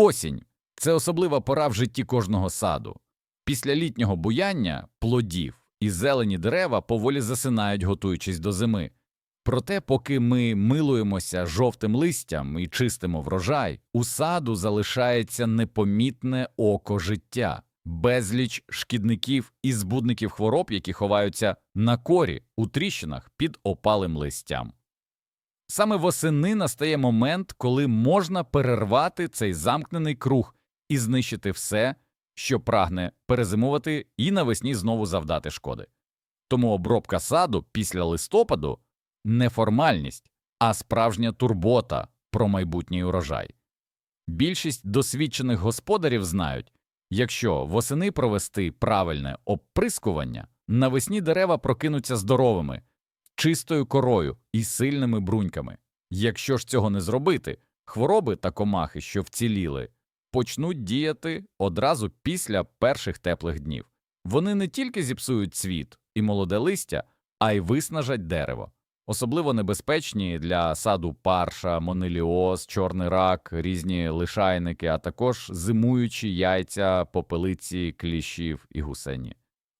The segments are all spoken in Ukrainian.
Осінь це особлива пора в житті кожного саду. Після літнього буяння плодів і зелені дерева поволі засинають, готуючись до зими. Проте, поки ми милуємося жовтим листям і чистимо врожай, у саду залишається непомітне око життя, безліч шкідників і збудників хвороб, які ховаються на корі у тріщинах під опалим листям. Саме восени настає момент, коли можна перервати цей замкнений круг і знищити все, що прагне перезимувати і навесні знову завдати шкоди. Тому обробка саду після листопаду не формальність, а справжня турбота про майбутній урожай. Більшість досвідчених господарів знають, якщо восени провести правильне оприскування, навесні дерева прокинуться здоровими, чистою корою і сильними бруньками. Якщо ж цього не зробити, хвороби та комахи, що вціліли, почнуть діяти одразу після перших теплих днів. Вони не тільки зіпсують цвіт і молоде листя, а й виснажать дерево. Особливо небезпечні для саду парша, монеліоз, чорний рак, різні лишайники, а також зимуючі яйця, попелиці, кліщів і гусені.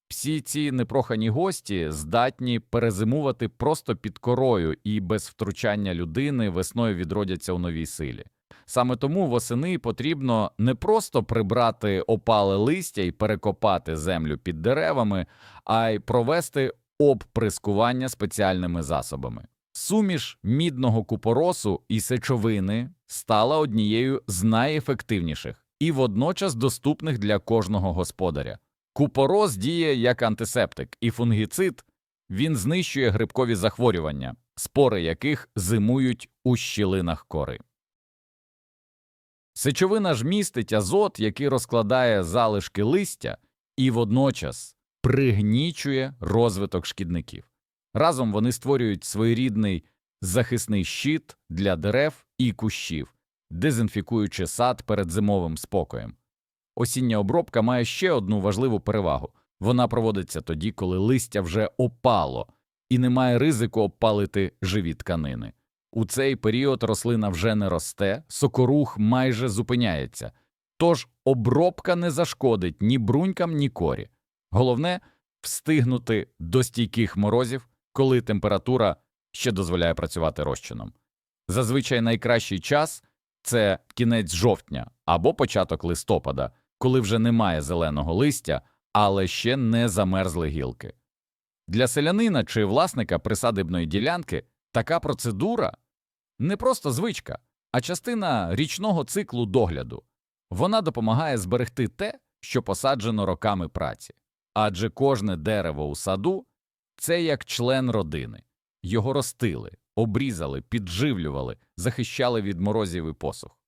Всі ці непрохані гості здатні перезимувати просто під корою і без втручання людини весною відродяться у новій силі. Саме тому восени потрібно не просто прибрати опале листя і перекопати землю під деревами, а й провести обприскування спеціальними засобами. Суміш мідного купоросу і сечовини стала однією з найефективніших і водночас доступних для кожного господаря. Купорос діє як антисептик і фунгіцид, він знищує грибкові захворювання, спори яких зимують у щілинах кори. Сечовина ж містить азот, який розкладає залишки листя і водночас пригнічує розвиток шкідників. Разом вони створюють своєрідний захисний щит для дерев і кущів, дезінфікуючи сад перед зимовим спокоєм. Осіння обробка має ще одну важливу перевагу вона проводиться тоді, коли листя вже опало і немає ризику обпалити живі тканини. У цей період рослина вже не росте, сокорух майже зупиняється, тож обробка не зашкодить ні брунькам, ні корі. Головне встигнути до стійких морозів, коли температура ще дозволяє працювати розчином. Зазвичай найкращий час це кінець жовтня або початок листопада, коли вже немає зеленого листя, але ще не замерзли гілки. Для селянина чи власника присадибної ділянки така процедура не просто звичка, а частина річного циклу догляду. Вона допомагає зберегти те, що посаджено роками праці. Адже кожне дерево у саду це як член родини. Його ростили, обрізали, підживлювали, захищали від морозів і посух.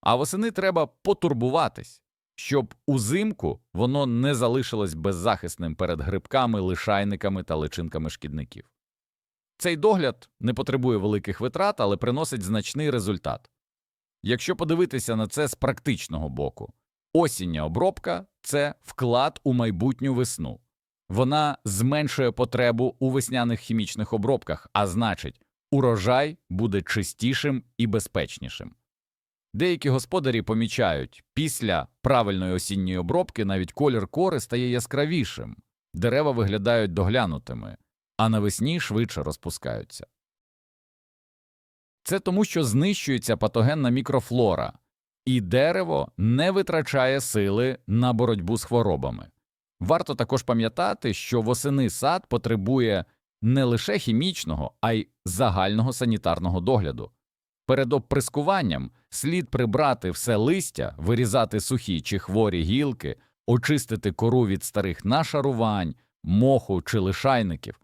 А восени треба потурбуватись, щоб узимку воно не залишилось беззахисним перед грибками, лишайниками та личинками шкідників. Цей догляд не потребує великих витрат, але приносить значний результат. Якщо подивитися на це з практичного боку, осіння обробка це вклад у майбутню весну. Вона зменшує потребу у весняних хімічних обробках, а значить, урожай буде чистішим і безпечнішим. Деякі господарі помічають, після правильної осінньої обробки навіть колір кори стає яскравішим, дерева виглядають доглянутими, а навесні швидше розпускаються. Це тому, що знищується патогенна мікрофлора, і дерево не витрачає сили на боротьбу з хворобами. Варто також пам'ятати, що восени сад потребує не лише хімічного, а й загального санітарного догляду. Перед оприскуванням слід прибрати все листя, вирізати сухі чи хворі гілки, очистити кору від старих нашарувань, моху чи лишайників.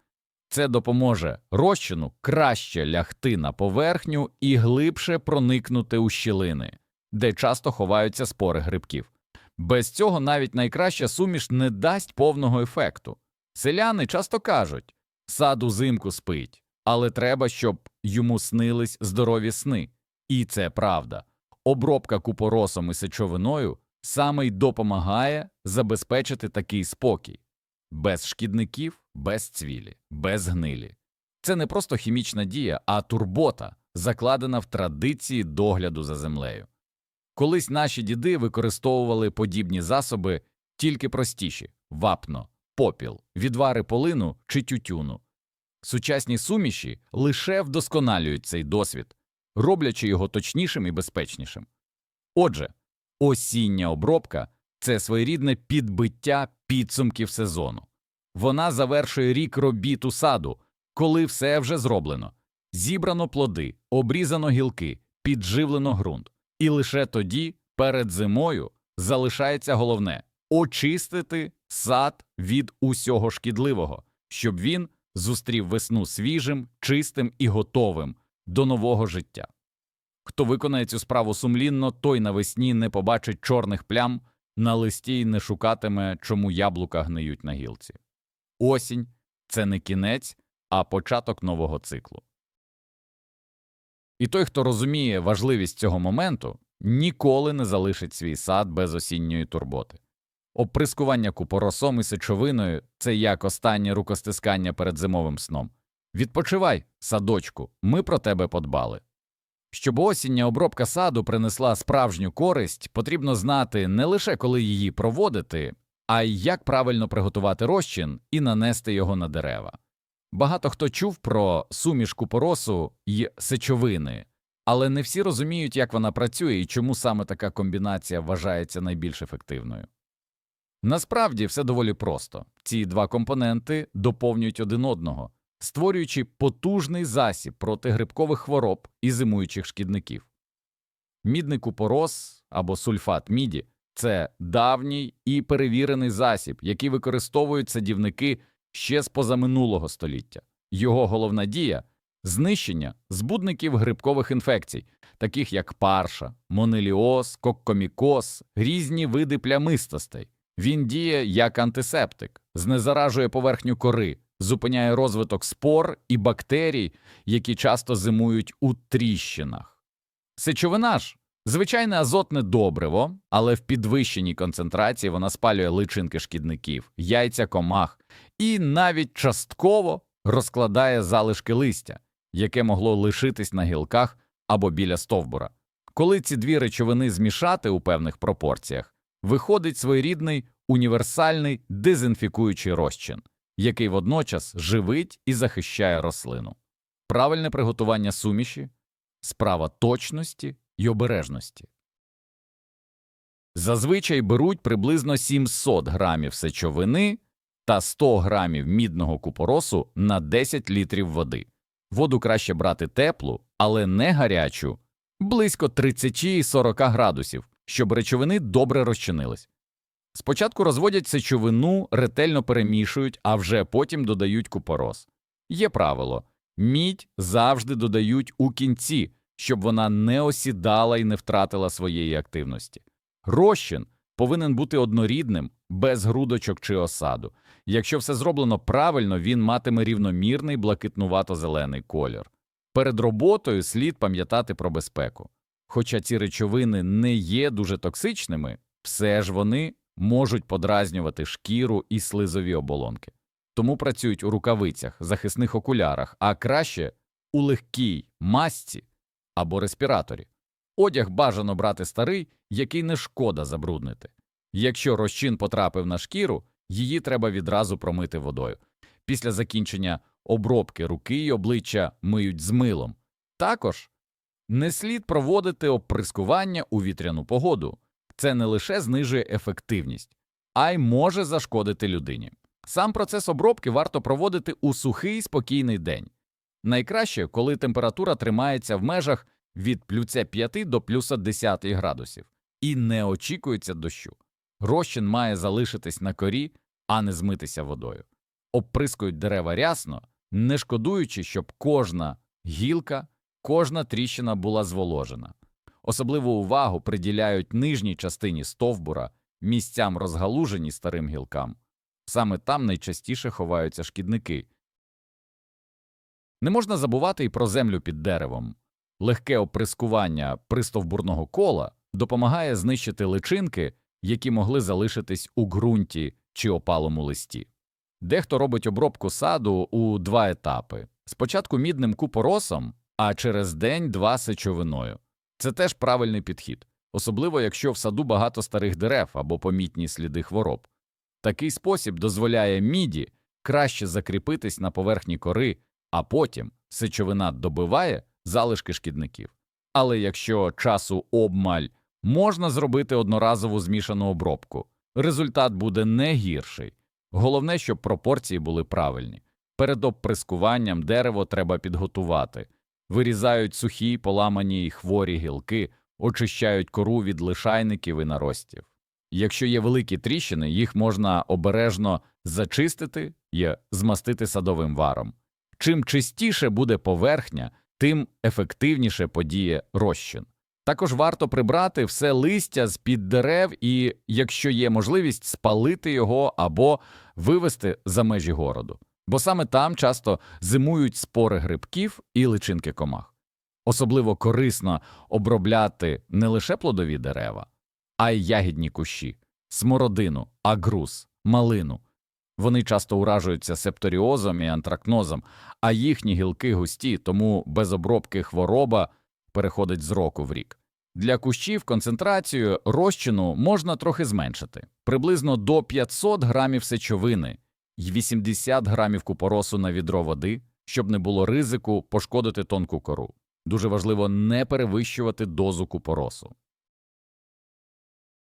Це допоможе розчину краще лягти на поверхню і глибше проникнути у щілини, де часто ховаються спори грибків. Без цього навіть найкраща суміш не дасть повного ефекту. Селяни часто кажуть сад узимку спить, але треба, щоб йому снились здорові сни. І це правда. Обробка купоросом і сечовиною саме й допомагає забезпечити такий спокій без шкідників, без цвілі, без гнилі. Це не просто хімічна дія, а турбота, закладена в традиції догляду за землею. Колись наші діди використовували подібні засоби тільки простіші вапно, попіл, відвари полину чи тютюну. Сучасні суміші лише вдосконалюють цей досвід, роблячи його точнішим і безпечнішим. Отже, осіння обробка це своєрідне підбиття підсумків сезону. Вона завершує рік робіт у саду, коли все вже зроблено. Зібрано плоди, обрізано гілки, підживлено ґрунт. І лише тоді, перед зимою, залишається головне очистити сад від усього шкідливого, щоб він зустрів весну свіжим, чистим і готовим до нового життя. Хто виконає цю справу сумлінно, той навесні не побачить чорних плям на листі і не шукатиме, чому яблука гниють на гілці. Осінь це не кінець, а початок нового циклу. І той, хто розуміє важливість цього моменту, ніколи не залишить свій сад без осінньої турботи. Оприскування купоросом і сечовиною це як останнє рукостискання перед зимовим сном. Відпочивай, садочку, ми про тебе подбали. Щоб осіння обробка саду принесла справжню користь, потрібно знати не лише коли її проводити, а й як правильно приготувати розчин і нанести його на дерева. Багато хто чув про суміш купоросу й сечовини, але не всі розуміють, як вона працює і чому саме така комбінація вважається найбільш ефективною. Насправді все доволі просто ці два компоненти доповнюють один одного, створюючи потужний засіб проти грибкових хвороб і зимуючих шкідників. Мідний купорос або сульфат міді це давній і перевірений засіб, який використовують садівники ще з позаминулого століття. Його головна дія знищення збудників грибкових інфекцій, таких як парша, монеліоз, коккомікоз, різні види плямистостей. Він діє як антисептик, знезаражує поверхню кори, зупиняє розвиток спор і бактерій, які часто зимують у тріщинах. Сечовина ж звичайне азотне добриво, але в підвищеній концентрації вона спалює личинки шкідників, яйця комах і навіть частково розкладає залишки листя, яке могло лишитись на гілках або біля стовбура. Коли ці дві речовини змішати у певних пропорціях, виходить своєрідний універсальний дезінфікуючий розчин, який водночас живить і захищає рослину. Правильне приготування суміші справа точності й обережності. Зазвичай беруть приблизно 700 грамів сечовини та 100 грамів мідного купоросу на 10 літрів води. Воду краще брати теплу, але не гарячу, близько 30-40 градусів, щоб речовини добре розчинились. Спочатку розводять сечовину, ретельно перемішують, а вже потім додають купорос. Є правило мідь завжди додають у кінці, щоб вона не осідала і не втратила своєї активності. Розчин повинен бути однорідним, без грудочок чи осаду. Якщо все зроблено правильно, він матиме рівномірний блакитнувато-зелений кольор. Перед роботою слід пам'ятати про безпеку. Хоча ці речовини не є дуже токсичними, все ж вони можуть подразнювати шкіру і слизові оболонки. Тому працюють у рукавицях, захисних окулярах, а краще у легкій масці або респіраторі. Одяг бажано брати старий, який не шкода забруднити. Якщо розчин потрапив на шкіру, її треба відразу промити водою. Після закінчення обробки руки й обличчя миють з милом. Також не слід проводити оприскування у вітряну погоду. Це не лише знижує ефективність, а й може зашкодити людині. Сам процес обробки варто проводити у сухий спокійний день. Найкраще, коли температура тримається в межах від плюса 5 до плюса 10 градусів і не очікується дощу. Розчин має залишитись на корі, а не змитися водою. Обприскують дерева рясно, не шкодуючи, щоб кожна гілка, кожна тріщина була зволожена. Особливу увагу приділяють нижній частині стовбура, місцям розгалужені старим гілкам. Саме там найчастіше ховаються шкідники. Не можна забувати і про землю під деревом. Легке оприскування пристовбурного кола допомагає знищити личинки, які могли залишитись у ґрунті чи опалому листі. Дехто робить обробку саду у два етапи спочатку мідним купоросом, а через день два сечовиною. Це теж правильний підхід. особливо якщо в саду багато старих дерев або помітні сліди хвороб. Такий спосіб дозволяє міді краще закріпитись на поверхні кори, а потім сечовина добиває залишки шкідників. Але якщо часу обмаль, можна зробити одноразову змішану обробку. Результат буде не гірший. Головне, щоб пропорції були правильні. Перед обприскуванням дерево треба підготувати. Вирізають сухі, поламані й хворі гілки, очищають кору від лишайників і наростів. Якщо є великі тріщини, їх можна обережно зачистити і змастити садовим варом. Чим чистіше буде поверхня, тим ефективніше подіє розчин. Також варто прибрати все листя з під дерев і, якщо є можливість, спалити його або вивести за межі городу, бо саме там часто зимують спори грибків і личинки комах. Особливо корисно обробляти не лише плодові дерева, а й ягідні кущі, смородину, агрус, малину. Вони часто уражуються септоріозом і антракнозом, а їхні гілки густі, тому без обробки хвороба переходить з року в рік. Для кущів концентрацію розчину можна трохи зменшити приблизно до 500 грамів сечовини й 80 грамів купоросу на відро води, щоб не було ризику пошкодити тонку кору. Дуже важливо не перевищувати дозу купоросу.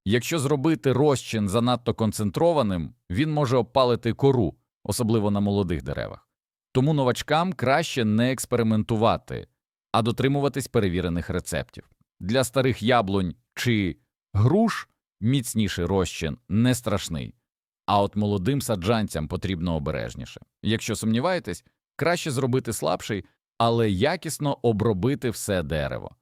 Якщо зробити розчин занадто концентрованим, він може обпалити кору, особливо на молодих деревах. Тому новачкам краще не експериментувати, а дотримуватись перевірених рецептів. Для старих яблунь чи груш міцніший розчин не страшний, а от молодим саджанцям потрібно обережніше. Якщо сумніваєтесь, краще зробити слабший, але якісно обробити все дерево.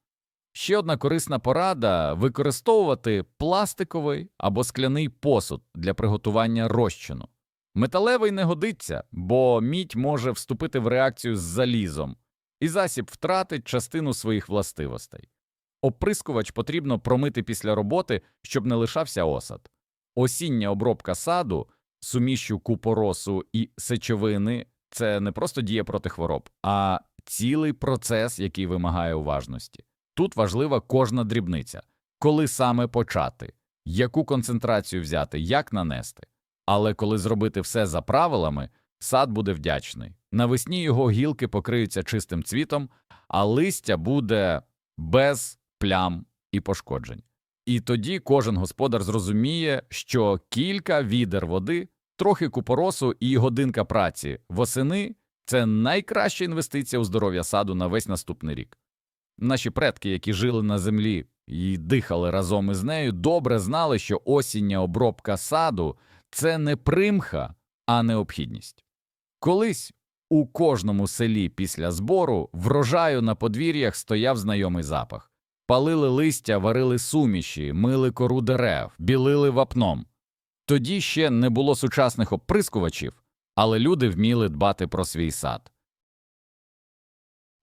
Ще одна корисна порада використовувати пластиковий або скляний посуд для приготування розчину. Металевий не годиться, бо мідь може вступити в реакцію з залізом, і засіб втратить частину своїх властивостей. Оприскувач потрібно промити після роботи, щоб не лишався осад. Осіння обробка саду, сумішю купоросу і сечовини це не просто дія проти хвороб, а цілий процес, який вимагає уважності. Тут важлива кожна дрібниця, коли саме почати, яку концентрацію взяти, як нанести. Але коли зробити все за правилами, сад буде вдячний. Навесні його гілки покриються чистим цвітом, а листя буде без плям і пошкоджень. І тоді кожен господар зрозуміє, що кілька відер води, трохи купоросу і годинка праці восени це найкраща інвестиція у здоров'я саду на весь наступний рік. Наші предки, які жили на землі і дихали разом із нею, добре знали, що осіння обробка саду це не примха, а необхідність. Колись у кожному селі після збору врожаю на подвір'ях стояв знайомий запах. Палили листя, варили суміші, мили кору дерев, білили вапном. Тоді ще не було сучасних оприскувачів, але люди вміли дбати про свій сад.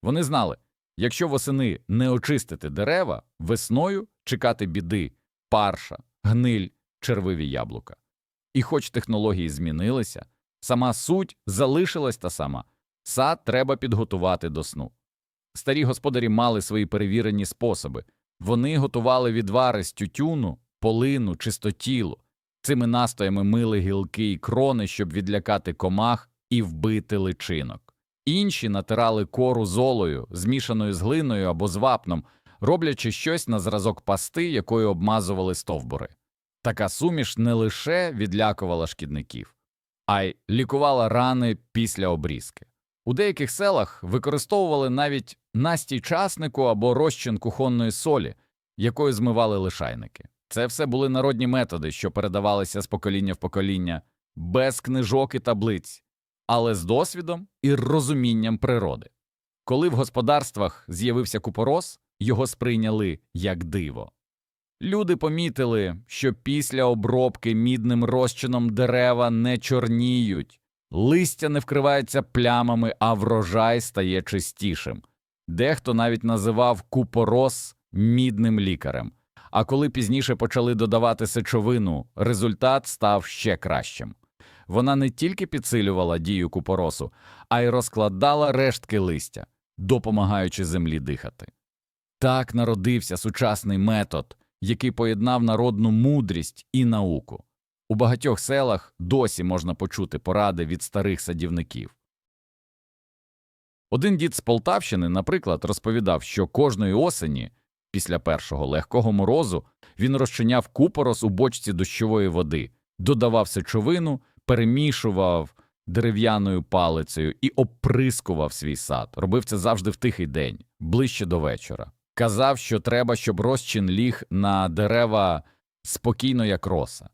Вони знали, якщо восени не очистити дерева, весною чекати біди, парша, гниль, червиві яблука. І хоч технології змінилися, сама суть залишилась та сама сад треба підготувати до сну. Старі господарі мали свої перевірені способи вони готували відвари з тютюну, полину, чистотілу, цими настоями мили гілки і крони, щоб відлякати комах і вбити личинок. Інші натирали кору золою, змішаною з глиною або з вапном, роблячи щось на зразок пасти, якою обмазували стовбури. Така суміш не лише відлякувала шкідників, а й лікувала рани після обрізки. У деяких селах використовували навіть настій часнику або розчин кухонної солі, якою змивали лишайники. Це все були народні методи, що передавалися з покоління в покоління, без книжок і таблиць, але з досвідом і розумінням природи. Коли в господарствах з'явився купорос, його сприйняли як диво. Люди помітили, що після обробки мідним розчином дерева не чорніють, листя не вкривається плямами, а врожай стає чистішим. Дехто навіть називав купорос мідним лікарем. А коли пізніше почали додавати сечовину, результат став ще кращим. Вона не тільки підсилювала дію купоросу, а й розкладала рештки листя, допомагаючи землі дихати. Так народився сучасний метод, який поєднав народну мудрість і науку. У багатьох селах досі можна почути поради від старих садівників. Один дід з Полтавщини, наприклад, розповідав, що кожної осені, після першого легкого морозу, він розчиняв купорос у бочці дощової води, додавав сечовину, перемішував дерев'яною палицею і оприскував свій сад. Робив це завжди в тихий день, ближче до вечора. Казав, що треба, щоб розчин ліг на дерева спокійно, як роса.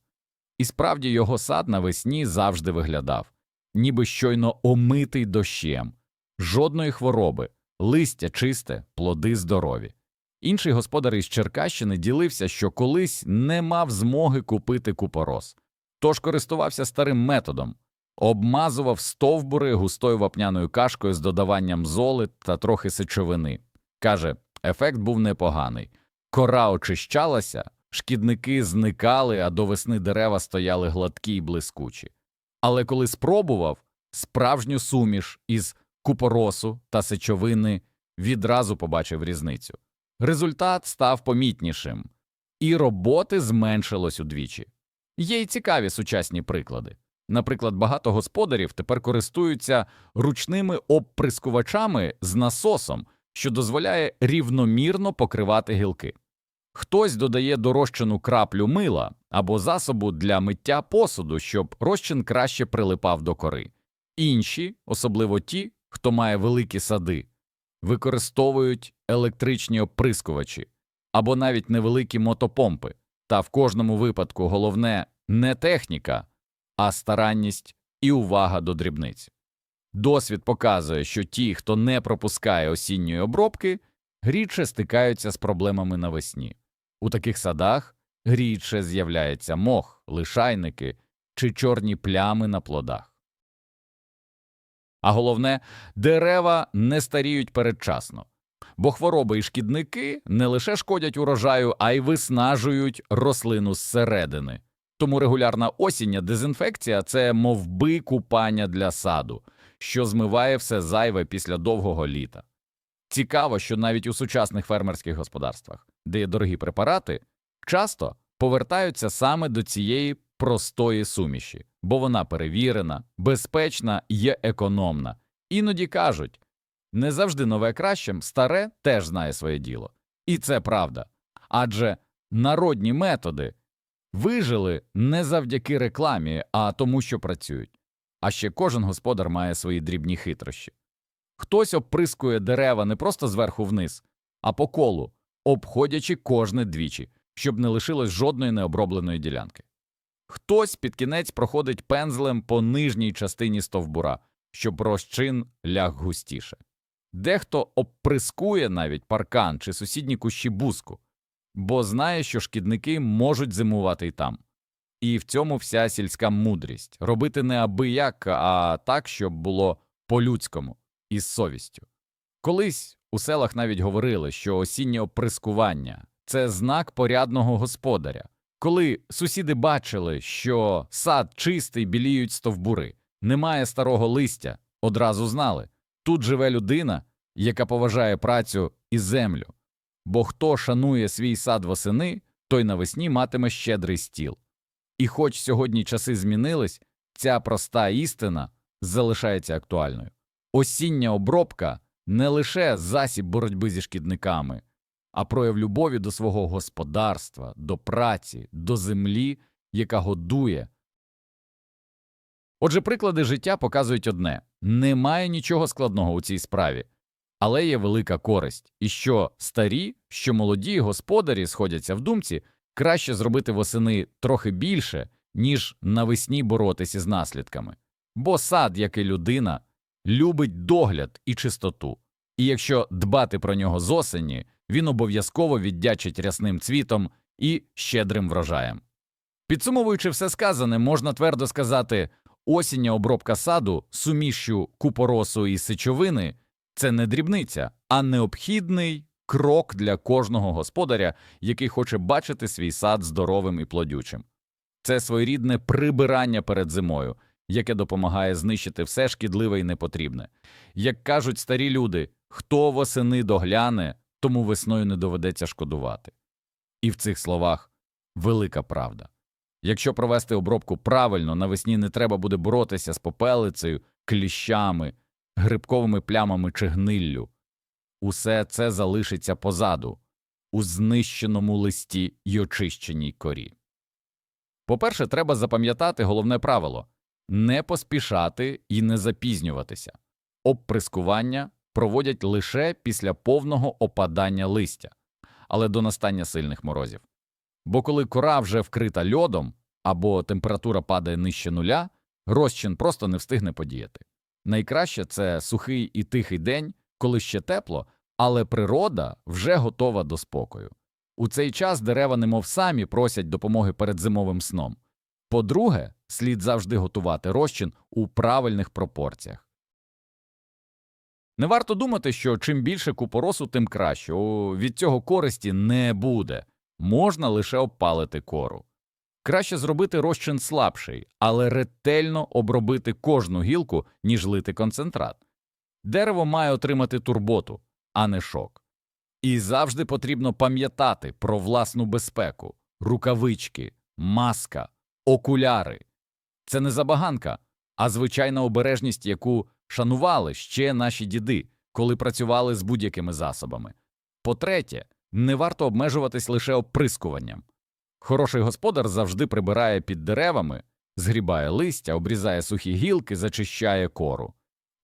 І справді його сад навесні завжди виглядав, ніби щойно омитий дощем, жодної хвороби, листя чисте, плоди здорові. Інший господар із Черкащини ділився, що колись не мав змоги купити купорос, тож користувався старим методом обмазував стовбури густою вапняною кашкою з додаванням золи та трохи сечовини. Каже, ефект був непоганий. Кора очищалася, шкідники зникали, а до весни дерева стояли гладкі й блискучі. Але коли спробував справжню суміш із купоросу та сечовини, відразу побачив різницю. Результат став помітнішим, і роботи зменшилось удвічі. Є й цікаві сучасні приклади. Наприклад, багато господарів тепер користуються ручними обприскувачами з насосом, що дозволяє рівномірно покривати гілки. Хтось додає дорощену краплю мила або засобу для миття посуду, щоб розчин краще прилипав до кори. Інші, особливо ті, хто має великі сади, використовують електричні оприскувачі або навіть невеликі мотопомпи. Та в кожному випадку головне не техніка, а старанність і увага до дрібниць. Досвід показує, що ті, хто не пропускає осінньої обробки, рідше стикаються з проблемами навесні. У таких садах рідше з'являється мох, лишайники чи чорні плями на плодах. А головне, дерева не старіють передчасно, бо хвороби і шкідники не лише шкодять урожаю, а й виснажують рослину зсередини. Тому регулярна осіння дезінфекція це мовби купання для саду, що змиває все зайве після довгого літа. Цікаво, що навіть у сучасних фермерських господарствах, де є дорогі препарати, часто повертаються саме до цієї простої суміші, бо вона перевірена, безпечна і економна. Іноді кажуть не завжди нове кращим, старе теж знає своє діло. І це правда. Адже народні методи вижили не завдяки рекламі, а тому, що працюють. А ще кожен господар має свої дрібні хитрощі. Хтось обприскує дерева не просто зверху вниз, а по колу, обходячи кожне двічі, щоб не лишилось жодної необробленої ділянки. Хтось під кінець проходить пензлем по нижній частині стовбура, щоб розчин ляг густіше. Дехто обприскує навіть паркан чи сусідні кущі буску, бо знає, що шкідники можуть зимувати й там. І в цьому вся сільська мудрість робити не абияк, а так, щоб було по-людському із совістю. Колись у селах навіть говорили, що осіннє оприскування це знак порядного господаря. Коли сусіди бачили, що сад чистий, біліють стовбури, немає старого листя, одразу знали тут живе людина, яка поважає працю і землю. Бо хто шанує свій сад восени, той навесні матиме щедрий стіл. І хоч сьогодні часи змінились, ця проста істина залишається актуальною. Осіння обробка не лише засіб боротьби зі шкідниками, а прояв любові до свого господарства, до праці, до землі, яка годує. Отже, приклади життя показують одне немає нічого складного у цій справі, але є велика користь, і що старі, що молоді господарі сходяться в думці, краще зробити восени трохи більше, ніж навесні боротися з наслідками. Бо сад, як і людина, любить догляд і чистоту, і якщо дбати про нього з осені, він обов'язково віддячить рясним цвітом і щедрим врожаєм. Підсумовуючи все сказане, можна твердо сказати, осіння обробка саду сумішю купоросу і сечовини це не дрібниця, а необхідний крок для кожного господаря, який хоче бачити свій сад здоровим і плодючим. Це своєрідне прибирання перед зимою, яке допомагає знищити все шкідливе і непотрібне. Як кажуть старі люди, хто восени догляне, тому весною не доведеться шкодувати. І в цих словах велика правда. Якщо провести обробку правильно, навесні не треба буде боротися з попелицею, кліщами, грибковими плямами чи гниллю. Усе це залишиться позаду, у знищеному листі й очищеній корі. По-перше, треба запам'ятати головне правило не поспішати і не запізнюватися. Обприскування проводять лише після повного опадання листя, але до настання сильних морозів. Бо коли кора вже вкрита льодом або температура падає нижче нуля, розчин просто не встигне подіяти. Найкраще це сухий і тихий день, коли ще тепло, але природа вже готова до спокою. У цей час дерева немов самі просять допомоги перед зимовим сном. По-друге, слід завжди готувати розчин у правильних пропорціях. Не варто думати, що чим більше купоросу, тим краще. Від цього користі не буде. Можна лише обпалити кору. Краще зробити розчин слабший, але ретельно обробити кожну гілку, ніж лити концентрат. Дерево має отримати турботу, а не шок. І завжди потрібно пам'ятати про власну безпеку, рукавички, маска, окуляри. Це не забаганка, а звичайна обережність, яку шанували ще наші діди, коли працювали з будь-якими засобами. По-третє, не варто обмежуватись лише оприскуванням. Хороший господар завжди прибирає під деревами, згрібає листя, обрізає сухі гілки, зачищає кору.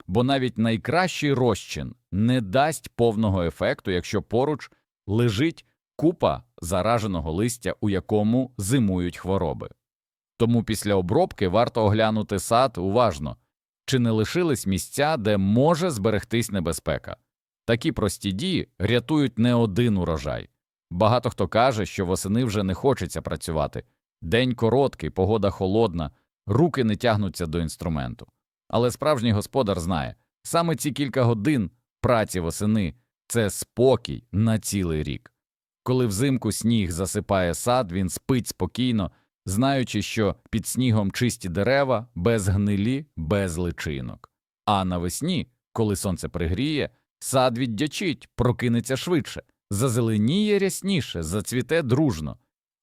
Бо навіть найкращий розчин не дасть повного ефекту, якщо поруч лежить купа зараженого листя, у якому зимують хвороби. Тому після обробки варто оглянути сад уважно, чи не лишились місця, де може зберегтись небезпека. Такі прості дії рятують не один урожай. Багато хто каже, що восени вже не хочеться працювати. День короткий, погода холодна, руки не тягнуться до інструменту. Але справжній господар знає, саме ці кілька годин праці восени це спокій на цілий рік. Коли взимку сніг засипає сад, він спить спокійно, знаючи, що під снігом чисті дерева, без гнилі, без личинок. А навесні, коли сонце пригріє, сад віддячить, прокинеться швидше, зазеленіє рясніше, зацвіте дружно.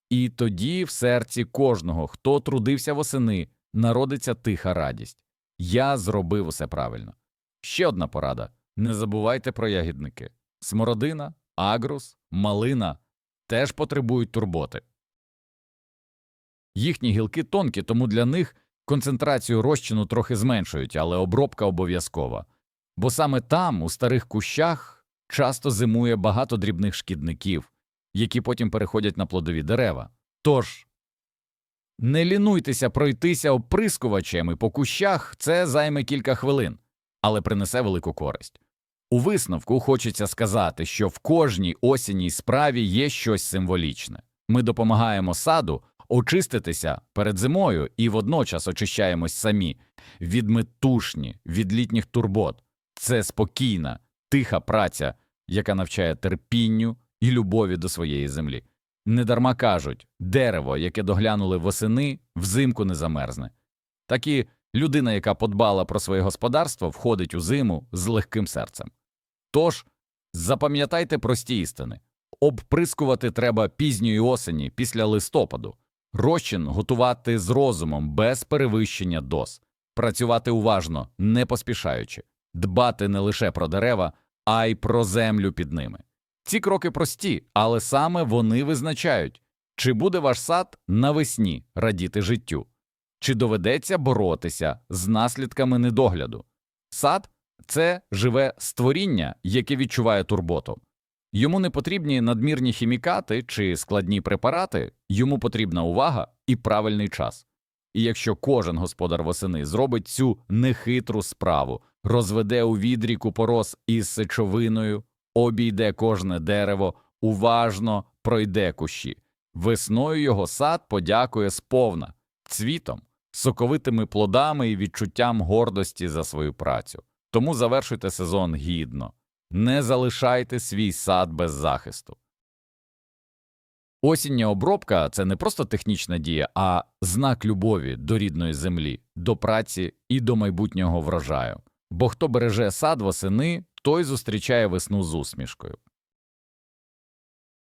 І тоді в серці кожного, хто трудився восени, народиться тиха радість. Я зробив усе правильно. Ще одна порада не забувайте про ягідники. Смородина, агрус, малина теж потребують турботи. Їхні гілки тонкі, тому для них концентрацію розчину трохи зменшують, але обробка обов'язкова. Бо саме там, у старих кущах, часто зимує багато дрібних шкідників, які потім переходять на плодові дерева. Тож не лінуйтеся пройтися оприскувачем і по кущах це займе кілька хвилин, але принесе велику користь. У висновку хочеться сказати, що в кожній осінній справі є щось символічне. Ми допомагаємо саду очиститися перед зимою і водночас очищаємось самі від метушні, від літніх турбот. Це спокійна, тиха праця, яка навчає терпінню і любові до своєї землі. Недарма кажуть дерево, яке доглянули восени, взимку не замерзне. Так і людина, яка подбала про своє господарство, входить у зиму з легким серцем. Тож запам'ятайте прості істини обприскувати треба пізньої осені після листопаду, розчин готувати з розумом без перевищення доз, працювати уважно, не поспішаючи, дбати не лише про дерева, а й про землю під ними. Ці кроки прості, але саме вони визначають, чи буде ваш сад навесні радіти життю, чи доведеться боротися з наслідками недогляду. Сад це живе створіння, яке відчуває турботу. Йому не потрібні надмірні хімікати чи складні препарати, йому потрібна увага і правильний час. І якщо кожен господар восени зробить цю нехитру справу, розведе у відрі купорос із сечовиною, обійде кожне дерево, уважно пройде кущі. Весною його сад подякує сповна, цвітом, соковитими плодами і відчуттям гордості за свою працю. Тому завершуйте сезон гідно, не залишайте свій сад без захисту. Осіння обробка це не просто технічна дія, а знак любові до рідної землі, до праці і до майбутнього врожаю. Бо хто береже сад восени, той зустрічає весну з усмішкою.